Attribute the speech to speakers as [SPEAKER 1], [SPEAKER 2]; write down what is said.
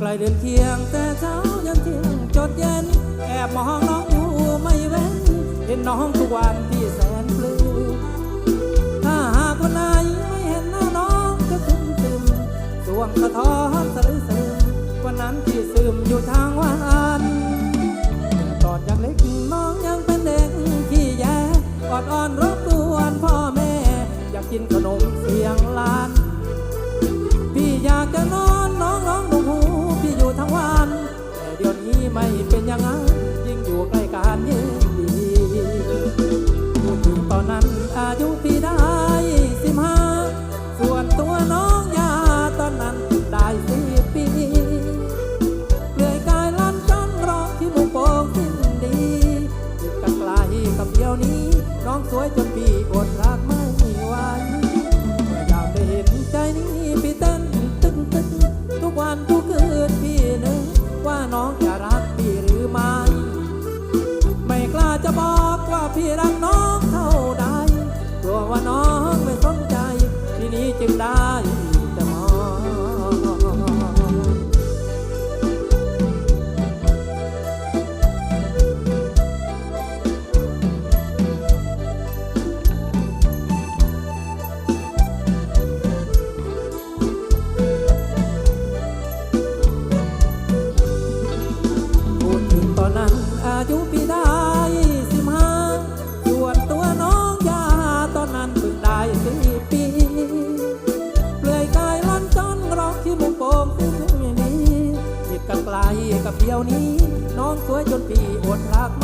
[SPEAKER 1] เดินเคียงแต่เช้ายันเที่ยงจดเย็น แอบมองน้องอยู่ไม่เว้น เห็นน้องทุกวันที่แสนปลื้มถ้าหากวันไหนไม่เห็นหน้าน้องก็ซึมซึมสวงสะท้อนสะลือซึมวันนั้นที่ซึมอยู่ทางวันตอนยังเล็กน้องยังเป็นเด็กขี้แยออดอ่อนรบกวนพ่อแม่ อยากกินขนมเสียงลาน พี่อยากจะนอน กับเดียวนี้ น้องสวยจนพี่อดรักไม่ไหวเมื่อยามได้เห็นใจนี้พี่เต้นตึงตึงทุกวันทุกคืนพี่นึกว่าน้องจะรักพี่หรือไม่ไม่กล้าจะบอกว่าพี่รักน้องเท่าใดกลัวว่าน้องไม่สนใจ ทีนี้จึงได้ กับเดียวนี้ น้องสวยจนพี่อดรักม